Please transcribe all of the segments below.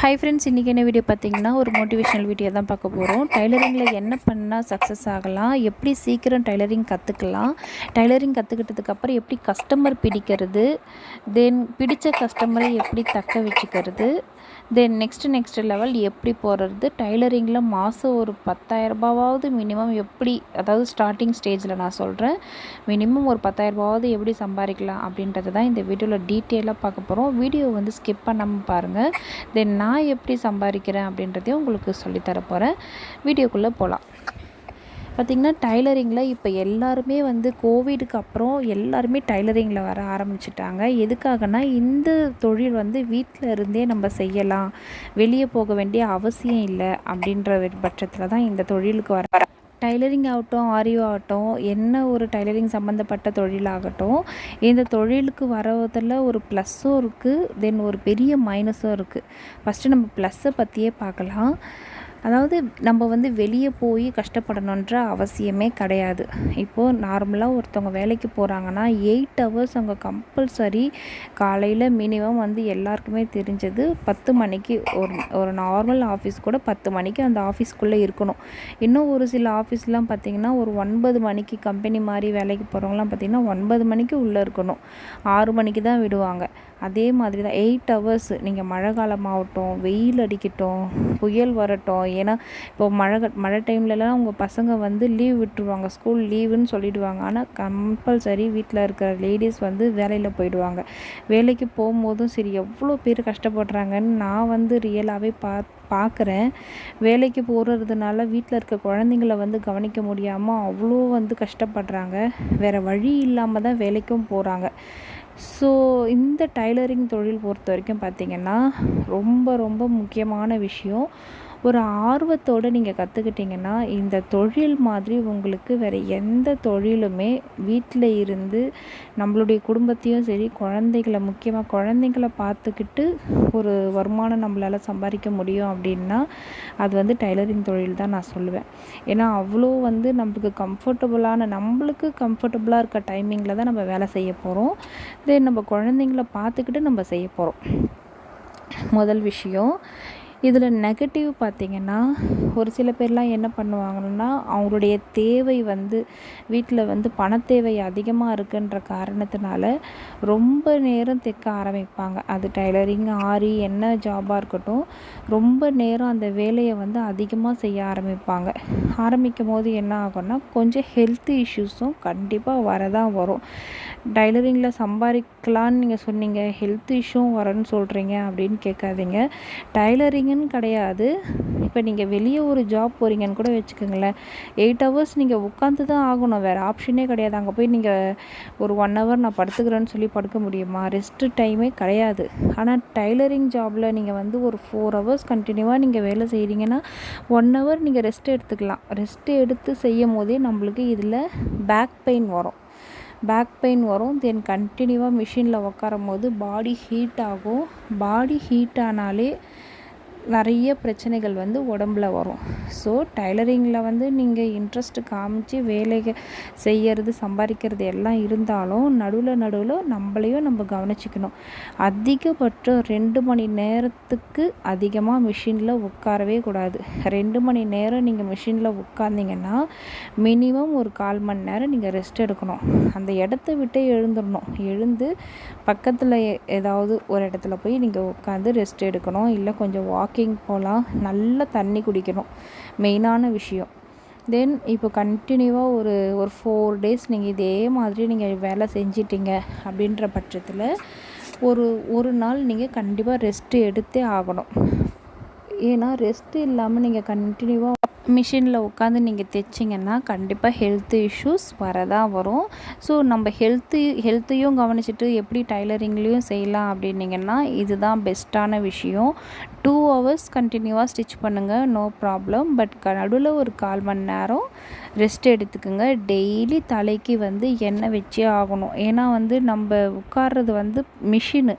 Hi friends இன்றைக்கி என்ன video பார்த்தீங்கன்னா ஒரு மோட்டிவேஷனல் வீடியோ தான் பார்க்க போகிறோம் டைலரிங்கில் என்ன பண்ணால் சக்ஸஸ் ஆகலாம்? எப்படி சீக்கிரம் டைலரிங் கற்றுக்கலாம் டைலரிங் கற்றுக்கிட்டதுக்கப்புறம் எப்படி கஸ்டமர் பிடிக்கிறது? தென் பிடித்த கஸ்டமரை எப்படி தக்க வச்சுக்கிறது? தென் நெக்ஸ்ட்டு நெக்ஸ்ட் லெவல் எப்படி போகிறது டைலரிங்கில் மாதம் ஒரு பத்தாயிரரூபாவது மினிமம் எப்படி அதாவது ஸ்டார்டிங் ஸ்டேஜில் நான் சொல்கிறேன் மினிமம் ஒரு பத்தாயிரரூபாவது எப்படி சம்பாதிக்கலாம் அப்படின்றது தான் இந்த வீடியோவில் டீட்டெயிலாக பார்க்க போகிறோம் வீடியோ வந்து ஸ்கிப் பண்ணாமல் பாருங்கள் தென் நான் எப்படி சம்பாதிக்கிறேன் அப்படின்றதையும் உங்களுக்கு சொல்லித்தர போகிறேன் வீடியோக்குள்ளே போகலாம் பார்த்திங்கன்னா டைலரிங்கில் இப்போ எல்லாருமே வந்து கோவிடுக்கு அப்புறம் எல்லாருமே டைலரிங்கில் வர ஆரம்பிச்சிட்டாங்க. எதுக்காகனா இந்த தொழில் வந்து வீட்டில் இருந்தே நம்ம செய்யலாம். வெளியே போக வேண்டிய அவசியம் இல்லை அப்படின்ற பட்சத்தில் தான் இந்த தொழிலுக்கு வர டைலரிங் ஆகட்டும் ஆரியோ ஆகட்டும் என்ன ஒரு டைலரிங் சம்மந்தப்பட்ட தொழிலாகட்டும் இந்த தொழிலுக்கு வரதில் ஒரு ப்ளஸ்ஸும் இருக்குது தென் ஒரு பெரிய மைனஸும் இருக்குது ஃபஸ்ட்டு நம்ம ப்ளஸ்ஸை பற்றியே பார்க்கலாம். அதாவது நம்ம வந்து வெளியே போய் கஷ்டப்படணுன்ற அவசியமே கிடையாது. இப்போது நார்மலாக ஒருத்தவங்க வேலைக்கு போகிறாங்கன்னா எயிட் ஹவர்ஸ் அவங்க கம்பல்சரி காலையில் மினிமம் வந்து எல்லாருக்குமே தெரிஞ்சது பத்து மணிக்கு ஒரு ஒரு நார்மல் ஆஃபீஸ் கூட பத்து மணிக்கு அந்த ஆஃபீஸ்க்குள்ளே இருக்கணும். இன்னும் ஒரு சில ஆஃபீஸ்லாம் பார்த்திங்கன்னா ஒரு ஒன்பது மணிக்கு கம்பெனி மாதிரி வேலைக்கு போகிறவங்களாம் பார்த்திங்கன்னா ஒன்பது மணிக்கு உள்ளே இருக்கணும். ஆறு மணிக்கு தான் விடுவாங்க. அதே மாதிரி தான் எயிட் ஹவர்ஸ் நீங்கள் மழை காலமாகட்டும் வெயில் அடிக்கட்டும் புயல் வரட்டும் ஏன்னா இப்போ மழை மழை டைம்லலாம் உங்கள் பசங்க வந்து லீவ் விட்டுருவாங்க ஸ்கூல் லீவுன்னு சொல்லிவிடுவாங்க ஆனால் கம்பல்சரி வீட்டில் இருக்கிற லேடிஸ் வந்து வேலையில் போயிடுவாங்க. வேலைக்கு போகும்போதும் சரி எவ்வளோ பேர் கஷ்டப்படுறாங்கன்னு நான் வந்து ரியலாகவே பா பார்க்குறேன் வேலைக்கு போகிறதுனால வீட்டில் இருக்க குழந்தைங்கள வந்து கவனிக்க முடியாமல் அவ்வளோ வந்து கஷ்டப்படுறாங்க. வேறு வழி இல்லாமல் தான் வேலைக்கும் போகிறாங்க ஸோ இந்த டைலரிங் தொழில் பொறுத்த வரைக்கும் பார்த்திங்கன்னா ரொம்ப ரொம்ப முக்கியமான விஷயம். ஒரு ஆர்வத்தோடு நீங்கள் கற்றுக்கிட்டிங்கன்னா இந்த தொழில் மாதிரி உங்களுக்கு வேறு எந்த தொழிலுமே வீட்டில் இருந்து நம்மளுடைய குடும்பத்தையும் சரி குழந்தைகளை முக்கியமாக குழந்தைங்கள பார்த்துக்கிட்டு ஒரு வருமானம் நம்மளால் சம்பாதிக்க முடியும் அப்படின்னா அது வந்து டைலரிங் தொழில் தான் நான் சொல்லுவேன். ஏன்னா அவ்வளோ வந்து நம்மளுக்கு கம்ஃபர்டபுளான நம்மளுக்கு கம்ஃபர்டபுளாக இருக்க டைமிங்கில் தான் நம்ம வேலை செய்ய போகிறோம் தென் நம்ம குழந்தைங்கள பார்த்துக்கிட்டு நம்ம செய்ய போகிறோம் முதல் விஷயம் இதில் நெகட்டிவ் பார்த்திங்கன்னா ஒரு சில பேர்லாம் என்ன பண்ணுவாங்கன்னா அவங்களுடைய தேவை வந்து வீட்டில் வந்து பணத்தேவை அதிகமாக இருக்குன்ற காரணத்தினால ரொம்ப நேரம் தைக்க ஆரம்பிப்பாங்க. அது டைலரிங் ஆரி என்ன ஜாபாக இருக்கட்டும் ரொம்ப நேரம் அந்த வேலையை வந்து அதிகமாக செய்ய ஆரம்பிப்பாங்க. ஆரம்பிக்கும் போது என்ன ஆகும்னா கொஞ்சம் ஹெல்த் இஷ்யூஸும் கண்டிப்பாக வரதான் வரும். டைலரிங்கில் சம்பாதிக்கலான்னு நீங்கள் சொன்னீங்க ஹெல்த் இஷ்யூவும் வரேன்னு சொல்கிறீங்க அப்படின்னு கேட்காதீங்க. டைலரிங்கு போகிறீங்கன்னு கிடையாது. இப்போ நீங்கள் வெளியே ஒரு ஜாப் போகிறீங்கன்னு கூட வச்சுக்கோங்களேன். எயிட் ஹவர்ஸ் நீங்கள் உட்காந்து தான் ஆகணும். வேறு ஆப்ஷனே கிடையாது. அங்கே போய் நீங்கள் ஒரு ஒன் ஹவர் நான் படுத்துக்கிறேன்னு சொல்லி படுக்க முடியுமா? ரெஸ்ட்டு டைமே கிடையாது. ஆனால் டைலரிங் ஜாபில் நீங்கள் வந்து ஒரு ஃபோர் ஹவர்ஸ் கண்டினியூவாக நீங்கள் வேலை செய்கிறீங்கன்னா ஒன் ஹவர் நீங்கள் ரெஸ்ட் எடுத்துக்கலாம். ரெஸ்ட்டு எடுத்து செய்யும் போதே நம்மளுக்கு இதில் பேக் பெயின் வரும். பேக் பெயின் வரும். தென் கண்டினியூவாக மிஷினில் உட்காரும் போது பாடி ஹீட் ஆகும். பாடி ஹீட் ஆனாலே நிறைய பிரச்சனைகள் வந்து உடம்புல வரும். ஸோ டைலரிங்கில் வந்து நீங்கள் இன்ட்ரெஸ்ட்டு காமிச்சு வேலைகள் செய்கிறது சம்பாதிக்கிறது எல்லாம் இருந்தாலும் நடுவில் நடுவில் நம்மளையும் நம்ம கவனிச்சிக்கணும். அதிகபட்சம் ரெண்டு மணி நேரத்துக்கு அதிகமாக மிஷினில் உட்காரவே கூடாது. ரெண்டு மணி நேரம் நீங்கள் மிஷினில் உட்காந்திங்கன்னா மினிமம் ஒரு கால் மணி நேரம் நீங்கள் ரெஸ்ட் எடுக்கணும். அந்த இடத்த விட்டு எழுந்துடணும் எழுந்து பக்கத்தில் ஏதாவது ஒரு இடத்துல போய் நீங்கள் உட்காந்து ரெஸ்ட் எடுக்கணும். இல்லை கொஞ்சம் வாக் வாக்கிங் போகலாம் நல்ல தண்ணி குடிக்கணும். மெயினான விஷயம். தென் இப்போ கண்டினியூவாக ஒரு ஒரு ஃபோர் டேஸ் நீங்கள் இதே மாதிரி நீங்கள் வேலை செஞ்சிட்டிங்க அப்படின்ற பட்சத்தில் ஒரு ஒரு நாள் நீங்கள் கண்டிப்பாக ரெஸ்ட்டு எடுத்தே ஆகணும். ஏன்னா ரெஸ்ட் இல்லாமல் நீங்கள் கண்டினியூவாக மிஷினில் உட்காந்து நீங்கள் தைச்சிங்கன்னா கண்டிப்பாக ஹெல்த் இஷ்யூஸ் வரதான் வரும். ஸோ நம்ம ஹெல்த்து ஹெல்த்தையும் கவனிச்சுட்டு எப்படி டைலரிங்லேயும் செய்யலாம் அப்படின்னிங்கன்னா இதுதான் பெஸ்ட்டான விஷயம். டூ ஹவர்ஸ் கண்டினியூவாக ஸ்டிச் பண்ணுங்கள் நோ ப்ராப்ளம் பட் நடுவில் ஒரு கால் மணி நேரம் ரெஸ்ட் எடுத்துக்கோங்க. டெய்லி தலைக்கு வந்து எண்ணெய் வச்சே ஆகணும். ஏன்னா வந்து நம்ம உட்கார்றது வந்து மிஷினு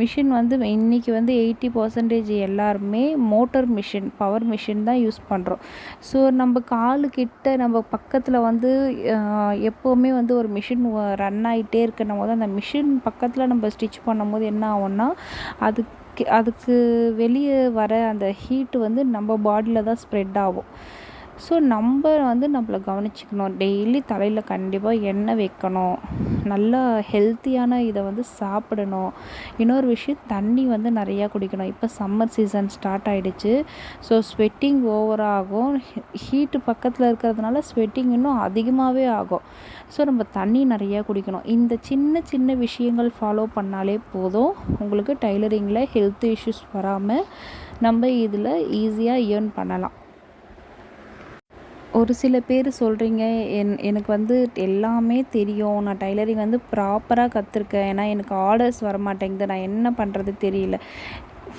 மிஷின் வந்து இன்றைக்கி வந்து எயிட்டி பர்சன்டேஜ் எல்லாருமே மோட்டர் மிஷின் பவர் மிஷின் தான் யூஸ் பண்ணுறோம் ஸோ நம்ம காலுக்கிட்ட நம்ம பக்கத்தில் வந்து எப்போவுமே வந்து ஒரு மிஷின் ரன் ஆகிட்டே இருக்கணும் போது அந்த மிஷின் பக்கத்தில் நம்ம ஸ்டிச் பண்ணும்போது என்ன ஆகும்னா அதுக்கு அதுக்கு வெளியே வர அந்த ஹீட்டு வந்து நம்ம பாடியில் தான் ஸ்ப்ரெட் ஆகும். ஸோ நம்ம வந்து நம்மளை கவனிச்சிக்கணும். டெய்லி தலையில் கண்டிப்பாக எண்ணெய் வைக்கணும். நல்லா ஹெல்த்தியான இதை வந்து சாப்பிடணும். இன்னொரு விஷயம் தண்ணி வந்து நிறையா குடிக்கணும். இப்போ சம்மர் சீசன் ஸ்டார்ட் ஆகிடுச்சு ஸோ ஸ்வெட்டிங் ஓவர் ஆகும். ஹீட்டு பக்கத்தில் இருக்கிறதுனால ஸ்வெட்டிங் இன்னும் அதிகமாகவே ஆகும். ஸோ நம்ம தண்ணி நிறையா குடிக்கணும். இந்த சின்ன சின்ன விஷயங்கள் ஃபாலோ பண்ணாலே போதும். உங்களுக்கு டைலரிங்கில் ஹெல்த் இஷ்யூஸ் வராமல் நம்ம இதில் ஈஸியாக ஏர்ன் பண்ணலாம். ஒரு சில பேர் சொல்கிறீங்க என் எனக்கு வந்து எல்லாமே தெரியும். நான் டைலரிங் வந்து ப்ராப்பராக கற்றுருக்கேன் ஏன்னா எனக்கு ஆர்டர்ஸ் வர மாட்டேங்குது நான் என்ன பண்ணுறது தெரியல.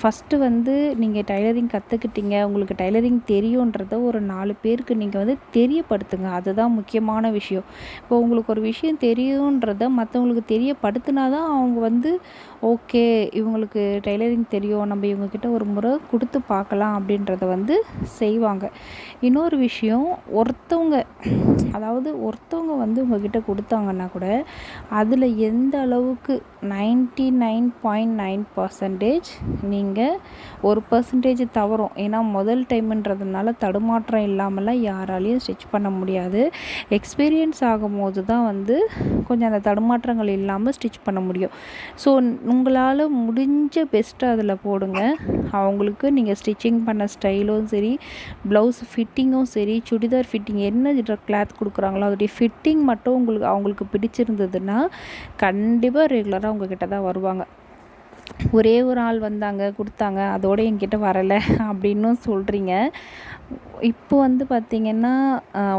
ஃபஸ்ட்டு வந்து நீங்கள் டைலரிங் கற்றுக்கிட்டீங்க உங்களுக்கு டைலரிங் தெரியுன்றத ஒரு நாலு பேருக்கு நீங்கள் வந்து தெரியப்படுத்துங்க. அதுதான் முக்கியமான விஷயம். இப்போ உங்களுக்கு ஒரு விஷயம் தெரியுன்றத மற்றவங்களுக்கு தெரியப்படுத்தினா தான் அவங்க வந்து ஓகே இவங்களுக்கு டைலரிங் தெரியும். நம்ம இவங்கக்கிட்ட ஒரு முறை கொடுத்து பார்க்கலாம் அப்படின்றத வந்து செய்வாங்க. இன்னொரு விஷயம் ஒருத்தவங்க அதாவது ஒருத்தவங்க வந்து உங்ககிட்ட கொடுத்தாங்கன்னா கூட அதில் எந்த அளவுக்கு ninety nine point nine percentage நீங்கள் ஒரு பர்சன்டேஜ் தவறும். ஏன்னா முதல் டைம்ன்றதுனால தடுமாற்றம் இல்லாமலாம் யாராலையும் ஸ்டிச் பண்ண முடியாது. எக்ஸ்பீரியன்ஸ் ஆகும்போது தான் வந்து கொஞ்சம் அந்த தடுமாற்றங்கள் இல்லாமல் ஸ்டிச் பண்ண முடியும். ஸோ உங்களால் முடிஞ்ச பெஸ்ட்டு அதில் போடுங்க. அவங்களுக்கு நீங்கள் ஸ்டிச்சிங் பண்ண ஸ்டைலும் சரி ப்ளவுஸ் ஃபிட்டிங்கும் சரி சுடிதார் ஃபிட்டிங் என்ன கிளாத் கொடுக்குறாங்களோ அதோடைய ஃபிட்டிங் மட்டும் உங்களுக்கு அவங்களுக்கு பிடிச்சிருந்ததுன்னா கண்டிப்பாக ரெகுலராக உங்ககிட்ட தான் வருவாங்க. ஒரே ஒரு ஆள் வந்தாங்க கொடுத்தாங்க அதோடு என்கிட்ட வரலை அப்படின்னும் சொல்கிறீங்க இப்போ வந்து பார்த்திங்கன்னா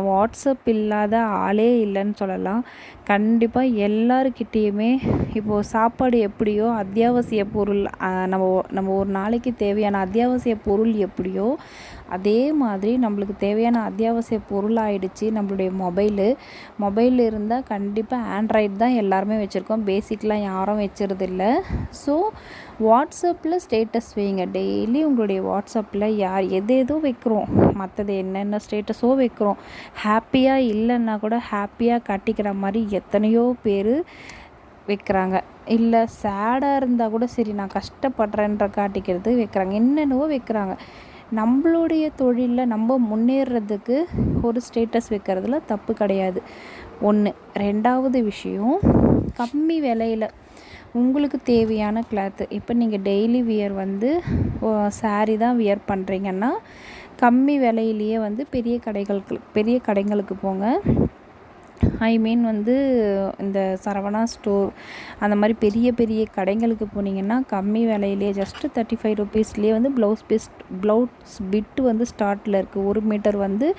வாட்ஸ்அப் இல்லாத ஆளே இல்லைன்னு சொல்லலாம். கண்டிப்பாக எல்லாருக்கிட்டேயுமே இப்போது சாப்பாடு எப்படியோ அத்தியாவசிய பொருள் நம்ம நம்ம ஒரு நாளைக்கு தேவையான அத்தியாவசிய பொருள் எப்படியோ அதே மாதிரி நம்மளுக்கு தேவையான அத்தியாவசிய பொருள் ஆகிடுச்சு நம்மளுடைய மொபைலு. மொபைல் இருந்தால் கண்டிப்பாக ஆண்ட்ராய்டு தான் எல்லாருமே வச்சுருக்கோம். பேசிக்லாம் யாரும் வச்சுருதில்ல ஸோ வாட்ஸ்அப்பில் ஸ்டேட்டஸ் வைங்க. டெய்லி உங்களுடைய வாட்ஸ்அப்பில் யார் எது எதோ வைக்கிறோம் மற்றது என்னென்ன ஸ்டேட்டஸோ வைக்கிறோம். ஹாப்பியாக இல்லைன்னா கூட ஹாப்பியாக காட்டிக்கிற மாதிரி எத்தனையோ பேர் வைக்கிறாங்க. இல்லை சேடாக இருந்தால் கூட சரி நான் கஷ்டப்படுறேன்ற காட்டிக்கிறது வைக்கிறாங்க. என்னென்னவோ வைக்கிறாங்க. நம்மளுடைய தொழிலில் நம்ம முன்னேறதுக்கு ஒரு ஸ்டேட்டஸ் வைக்கிறதுல தப்பு கிடையாது. ஒன்று. ரெண்டாவது விஷயம் கம்மி விலையில் உங்களுக்கு தேவையான கிளாத்து இப்போ நீங்கள் டெய்லி வியர் வந்து saree தான் வியர் பண்ணுறீங்கன்னா கம்மி விலையிலேயே வந்து பெரிய கடைகளுக்கு பெரிய கடைங்களுக்கு போங்க. ஐ மீன் வந்து இந்த சரவணா ஸ்டோர் அந்த மாதிரி பெரிய பெரிய கடைங்களுக்கு போனீங்கன்னா கம்மி விலையிலே ஜஸ்ட்டு தேர்ட்டி ஃபைவ் ருபீஸ்லேயே வந்து ப்ளவுஸ் பீஸ் ப்ளவுஸ் பிட்டு வந்து ஸ்டார்ட்டில் இருக்குது ஒரு மீட்டர் வந்து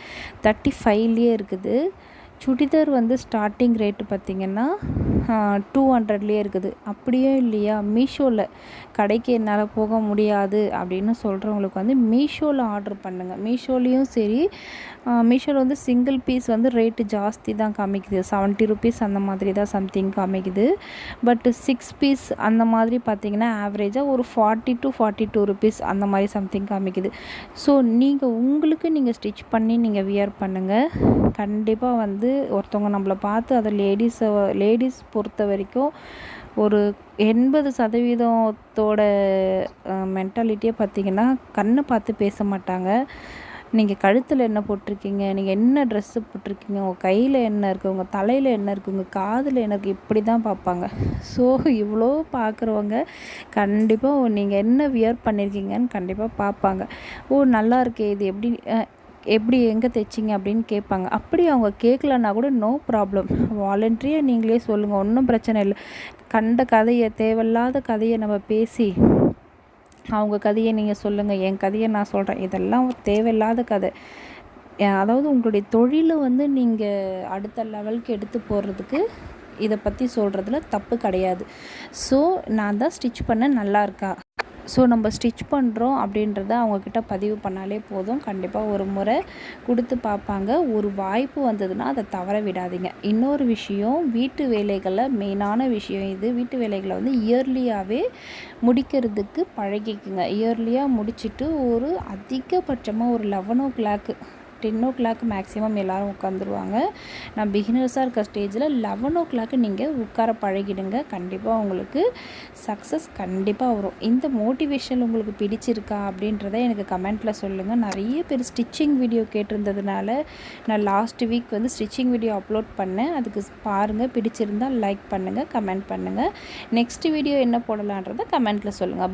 தேர்ட்டி ஃபைவ்லேயே இருக்குது. சுடிதார் வந்து ஸ்டார்டிங் ரேட்டு பார்த்திங்கன்னா டூ ஹண்ட்ரட்லேயே இருக்குது. அப்படியே இல்லையா? மீஷோவில் கடைக்கு என்னால் போக முடியாது அப்படின்னு சொல்கிறவங்களுக்கு வந்து மீஷோவில் ஆர்டர் பண்ணுங்கள் மீஷோலேயும் சரி மீஷோவில் வந்து சிங்கிள் பீஸ் வந்து ரேட்டு ஜாஸ்தி தான் காமிக்குது. செவன்ட்டி ருபீஸ் அந்த மாதிரி தான் சம்திங் காமிக்குது. பட் சிக்ஸ் பீஸ் அந்த மாதிரி பார்த்தீங்கன்னா ஆவரேஜாக ஒரு forty to forty two rupees அந்த மாதிரி சம்திங் காமிக்குது. ஸோ நீங்கள் உங்களுக்கு நீங்கள் ஸ்டிச் பண்ணி நீங்கள் வியர் பண்ணுங்கள் கண்டிப்பாக வந்து ஒருத்தவங்க நம்மளை பார்த்து அதை லேடிஸை லேடிஸ் பொறுத்த வரைக்கும் ஒரு எண்பது சதவீதத்தோட மென்டாலிட்டியே பார்த்தீங்கன்னா கண்ணை பார்த்து பேச மாட்டாங்க. நீங்கள் கழுத்தில் என்ன போட்டிருக்கீங்க? நீங்கள் என்ன ட்ரெஸ்ஸு போட்டிருக்கீங்க? உங்கள் கையில் என்ன இருக்குது உங்கள் தலையில் என்ன இருக்குது உங்கள் காதில் என்ன இருக்குது இப்படி தான் பார்ப்பாங்க. ஸோ இவ்வளோ பார்க்குறவங்க கண்டிப்பாக நீங்கள் என்ன வியர் பண்ணியிருக்கீங்கன்னு கண்டிப்பாக பார்ப்பாங்க. ஓ நல்லா இருக்கே இது எப்படி எப்படி எங்கே தைச்சிங்க அப்படின்னு கேட்பாங்க. அப்படி அவங்க கேட்கலன்னா கூட நோ ப்ராப்ளம் வாலண்ட்ரியாக நீங்களே சொல்லுங்கள் ஒன்றும் பிரச்சனை இல்லை. கண்ட கதையை தேவையில்லாத கதையை நம்ம பேசி அவங்க கதையை நீங்கள் சொல்லுங்கள் என் கதையை நான் சொல்கிறேன் இதெல்லாம் தேவையில்லாத கதை. அதாவது உங்களுடைய தொழிலை வந்து நீங்கள் அடுத்த லெவலுக்கு எடுத்து போடுறதுக்கு இதை பற்றி சொல்கிறதுல தப்பு கிடையாது. ஸோ நான் தான் ஸ்டிச் பண்ண நல்லா இருக்கா? ஸோ நம்ம ஸ்டிச் பண்ணுறோம் அப்படின்றத அவங்கக்கிட்ட பதிவு பண்ணாலே போதும். கண்டிப்பாக ஒரு முறை கொடுத்து பார்ப்பாங்க. ஒரு வாய்ப்பு வந்ததுன்னா அதை தவற விடாதீங்க. இன்னொரு விஷயம் வீட்டு வேலைகளில் மெயினான விஷயம் இது. வீட்டு வேலைகளை வந்து இயர்லியாகவே முடிக்கிறதுக்கு பழகிக்குங்க. இயர்லியாக முடிச்சுட்டு ஒரு அதிகபட்சமாக ஒரு eleven o'clock ten o'clock maximum எல்லோரும் உட்காந்துருவாங்க. நான் பிகினர்ஸாக இருக்க ஸ்டேஜில் லெவன் ஓ கிளாக்கு நீங்கள் உட்கார பழகிடுங்க. கண்டிப்பாக உங்களுக்கு சக்ஸஸ் கண்டிப்பாக வரும். இந்த மோட்டிவேஷன் உங்களுக்கு பிடிச்சிருக்கா அப்படின்றத எனக்கு கமெண்ட்டில் சொல்லுங்கள் நிறைய பேர் ஸ்டிச்சிங் வீடியோ கேட்டிருந்ததுனால நான் லாஸ்ட் வீக் வந்து ஸ்டிச்சிங் வீடியோ அப்லோட் பண்ணேன். அதுக்கு பாருங்கள் பிடிச்சிருந்தால் லைக் பண்ணுங்கள் கமெண்ட் பண்ணுங்கள் நெக்ஸ்ட் வீடியோ என்ன போடலான்றதை கமெண்ட்டில் சொல்லுங்கள்